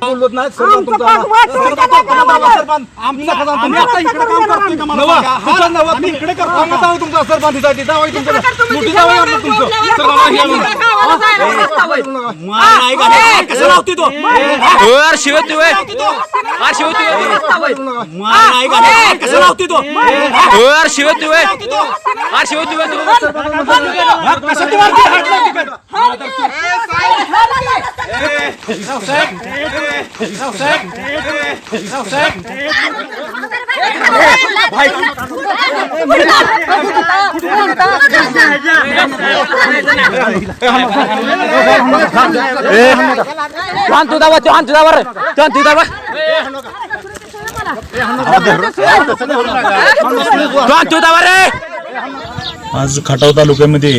बोललोच नाही. सरपंच तुमचा सरपंच आमचा खजाना आम्ही आता इकडे काम करतोय का मला? नवा, सांगा? तुमचा नवा, आम्ही इकडे करतो तुमचा सरपंचसाठी जाऊ तुमच्या मोठी आपलं तुमचं. सरपंच हे म्हणून. बोलू नका. मार नाही का? कसं लावतोय तो? अरे शिव तू अरे शिव तू बोलू नका. मार नाही का? कसं लावतोय तो? अरे शिव तू अरे शिव तू चहान कसं तू मारतोय? हात लावतोय दाबा तू तू दाबा रे तू दाबा तू तू दाबा रे आज खटाव तालुक्यामध्ये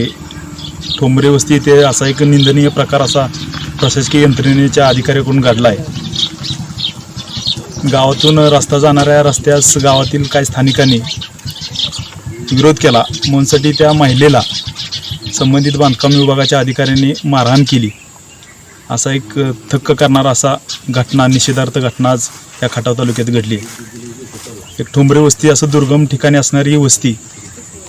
ठोंबरे वस्ती येथे असा एक निंदनीय प्रकार असा प्रशासकीय यंत्रणेच्या अधिकाऱ्याकडून घडला आहे गावातून रस्ता जाणाऱ्या रस्त्यास गावातील काही स्थानिकांनी विरोध केला. म्हणूनसाठी त्या महिलेला संबंधित बांधकाम विभागाच्या अधिकाऱ्यांनी मारहाण केली. असा एक थक्क करणारा असा घटना निषेधार्थ घटना आज या खटाव तालुक्यात घडली. एक ठोंबरे वस्ती असं दुर्गम ठिकाणी असणारी ही वस्ती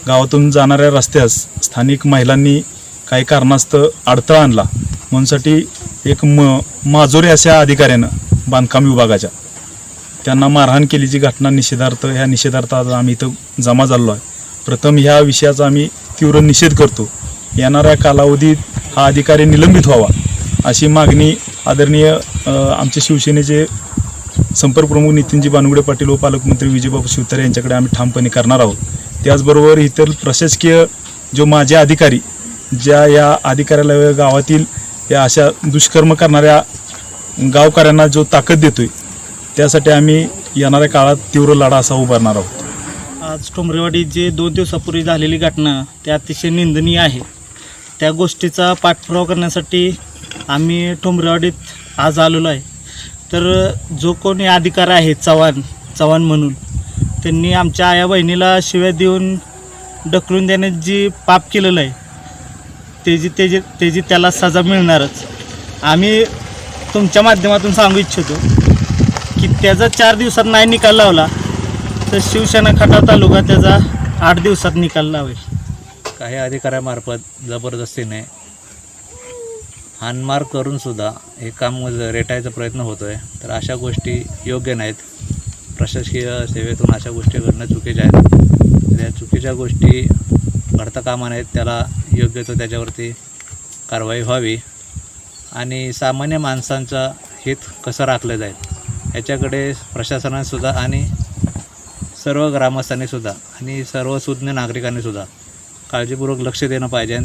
गावातून जाणाऱ्या रस्त्यास स्थानिक महिलांनी काही कारणास्तव अडथळा आणला. म्हणूनसाठी एक म माजोरी अशा अधिकाऱ्यानं बांधकाम विभागाच्या. त्यांना मारहाण केलीची घटना निषेधार्थ ह्या निषेधार्थात आम्ही इथं जमा झालो आहे. प्रथम ह्या विषयाचा आम्ही तीव्र निषेध करतो. येणाऱ्या कालावधीत हा अधिकारी निलंबित व्हावा अशी मागणी आदरणीय आमचे शिवसेनेचे संपर्क प्रमुख नितीनजी बानुगडे पाटील व पालकमंत्री विजयबाबू शिवतारे यांच्याकडे आम्ही ठामपणे करणार आहोत. त्याचबरोबर इतर प्रशासकीय जो माझे अधिकारी ज्या या अधिकाऱ्याला गावातील या अशा दुष्कर्म करणाऱ्या गावकऱ्यांना जो ताकद देतोय त्यासाठी आम्ही येणाऱ्या काळात तीव्र लढा असा उभारणार आहोत. आज ठोंबरेवाडी जे दोन दिवसापूर्वी झालेली घटना ते अतिशय निंदनीय आहे. त्या गोष्टीचा पाठपुरावा करण्यासाठी आम्ही ठोंबरेवाडीत आज आलेलो आहे. तर जो कोणी अधिकार आहे चव्हाण चव्हाण म्हणून त्यांनी आमच्या आया बहिणीला शिव्या देऊन ढकलून देण्यात जी पाप केलेलं आहे. त्याची त्याची त्याची त्याला सजा मिळणारच. आम्ही तुमच्या माध्यमातून सांगू इच्छितो की त्याचा चार दिवसात नाही निकाल लावला तर शिवसेना खटाव तालुका त्याचा आठ दिवसात निकाल लावेल. काही अधिकाऱ्यामार्फत जबरदस्तीने हानमार करूनसुद्धा हे काम रेटायचा प्रयत्न होतो आहे तर अशा गोष्टी योग्य नाहीत. प्रशासकीय सेवेतून अशा गोष्टी घडणं चुकीच्या आहेत. या चुकीच्या गोष्टी घडता कामा त्याला योग्य तो त्याच्यावरती कारवाई व्हावी. आणि सामान्य माणसांचा हित कसं राखलं जाईल याच्याकडे प्रशासनानेसुद्धा आणि सर्व ग्रामस्थांनीसुद्धा आणि सर्व सुज्ञ नागरिकांनीसुद्धा काळजीपूर्वक लक्ष देणं पाहिजे.